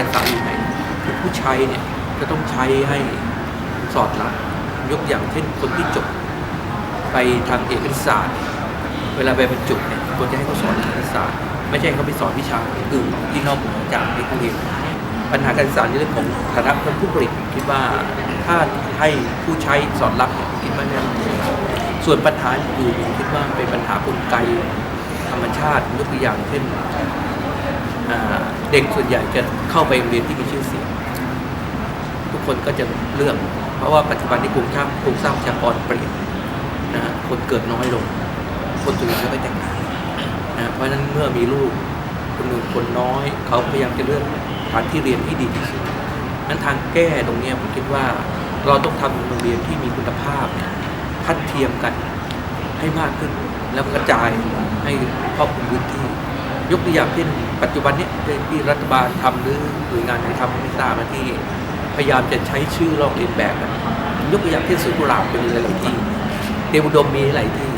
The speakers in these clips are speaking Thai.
การสั่งอยู่ไหนผู้ใช้เนี่ยจะต้องใช้ให้สอดรับยกอย่างเช่นคนที่จบไปทางเอกศาสตร์ เวลาไปบรรจุเนี่ยควรจะให้เขาสอนเอกศาสตร์ ไม่ใช่เขาไปสอนวิชาอื่นที่นอกเหนือจากที่เขาเรียนปัญหาการศึกษาในเรื่องของฐานะคนผู้ผลิตคิดว่าถ้าให้ผู้ใช้สอนรับคิดว่าเนี่ยส่วนปัญหาอื่นคิดว่าเป็นปัญหากลไกธรรมชาติยกตัวอย่างเช่น เด็กส่วนใหญ่จะเข้าไปโรงเรียนที่มีชื่อเสียง ทุกคนก็จะเลือก เพราะว่าปัจจุบันที่โครงสร้างโครงสร้างประชากรเปลี่ยนนะคนเกิดน้อยลง คนส่วนใหญ่ก็ไปแต่งงานนะเพราะฉะนั้นเมื่อมีลูกจำนวนคนน้อย เขาพยายามจะเลือกสถานที่เรียนที่ดีที่สุดนั้นทางแก้ตรงนี้ผมคิดว่าเราต้องทำโรงเรียนที่มีคุณภาพเนี่ยทัดเทียมกันให้มากขึ้น แล้วกระจายให้ครอบคลุมพื้นที่ ยกตัวอย่างเช่นปัจจุบันเนี้ยที่รัฐบาลทำหรือหน่วยงานไหนทำไม่ทราบนะที่พยายามจะใช้ชื่อลอกเลียนแบบยกตัวอย่างเช่นสวนกุหลาบเป็นหลายที่เตรียมอุดมมีหลายที่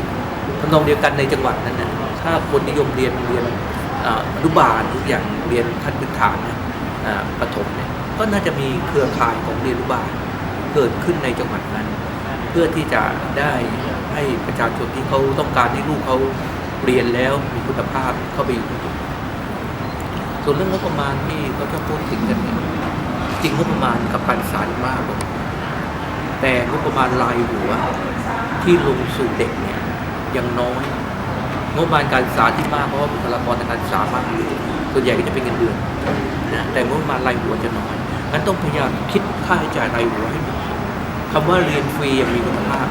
ทำนองเดียวกันในจังหวัดนั้นนะถ้าคนนิยมเรียนเรียนอนุบาลทุกอย่างเรียนขั้นพื้นฐานนี่ยอ่าประถมเนี่ยก็น่าจะมีเครือข่ายของเรียนอนุบาลเกิดขึ้นในจังหวัดนั้น เพื่อที่จะได้ให้ประชาชนที่เขาต้องการให้ลูกเขา เรียนแล้วมีคุณภาพเข้าไปอยู่ส่วนเรื่องงบประมาณที่เขาชอบพูดถึงกันเนี่ยจริงงบประมาณกับการศึกษานี่มากกว่าแต่งบประมาณรายหัวที่ลงสู่เด็กเนี่ยยังน้อย งบประมาณการศึกษาที่มากเพราะว่าบุคลากรทางการศึกษามากส่วนใหญ่ก็จะเป็นเงินเดือนนะแต่งบประมาณรายหัวจะน้อยงั้นต้องพยายามคิดค่าใช้จ่ายรายหัวให้เหมาะสมคำว่าเรียนฟรีย่างมีคุณภาพ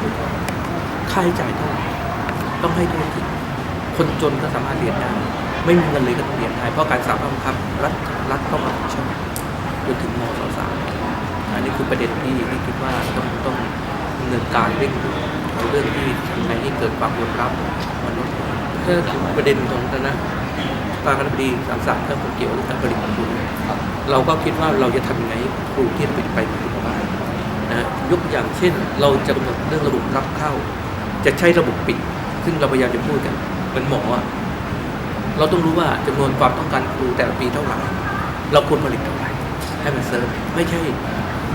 ค่าใช้จ่ายเท่าไหร่ต้องให้ทั่วถึง คนจนก็สามารถเรียนได้ ไม่มีเงินเลยก็ต้องเรียนได้เพราะการสอบบังคับรัฐรัฐเข้ามาชอบจนถึงมศสามอันนี้คือประเด็นที่ที่คิดว่าต้องต้องดำเนินการเร่งด่วนเรื่องที่ทำให้เกิดความยอมรับมนุษย์ถ้าถึงประเด็นของคณะปาคณะบดีสามศาสตร์ก็เกี่ยวกับการผลิตครูเราก็คิดว่าเราจะทำยังไงให้ครูที่เป็นไปมีคุณภาพนะยกอย่างเช่น เราจะกำหนดเรื่องระบบรับเข้า จะใช้ระบบปิด ซึ่งเราพยายามจะพูดกัน เหมือนหมออะเราต้องรู้ว่าจำนวนความต้องการครูแต่ละปีเท่าไหร่ เราควรผลิตเท่าไหร่ให้มันเซิร์ฟไม่ใช่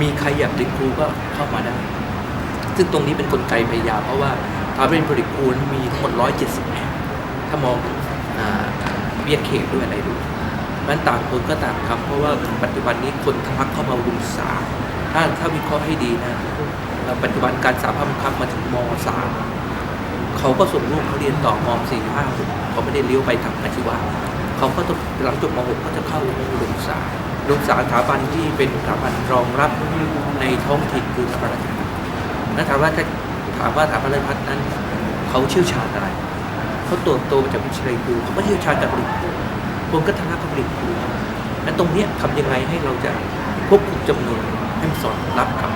มีใครอยากเรียนครูก็เข้ามาได้ ซึ่งตรงนี้เป็นกลไกพยายามเพราะว่าสถาบันผลิตครูมีทั้งหมด170แห่งถ้ามองเบียดเขตด้วยอะไรด้วยมันต่างคนก็ต่างทำเพราะว่าปัจจุบันนี้คนทักเข้ามารุมสาถ้าถ้าวิเคราะห์ให้ดีนะปัจจุบันการสาภาพบังคับมาถึงมสาม เขาก็ส่งลูกเขาเรียนต่อมสี่ห้าหกเขาไม่ได้เลี้ยวไปทางอาชีวะเขาก็ต้องหลังจบมหกก็จะเข้าโรงศึกษาโรงศึกษาสถาบันที่เป็นสถาบันรองรับในท้องถิ่นคือสถาบันราชพัฒและถามว่าถ้าถามว่าสถาบันราชพัฒนั้น เขาเชี่ยวชาญอะไรเขาโตโตมาจากวิทยาลัยครูเขาก็เชี่ยวชาญจากผลิตครูคนก็ทำงานกับผลิตครูนั้นตรงนี้ทำยังไงให้เราจะควบคุมจำนวนให้สอดรับกับ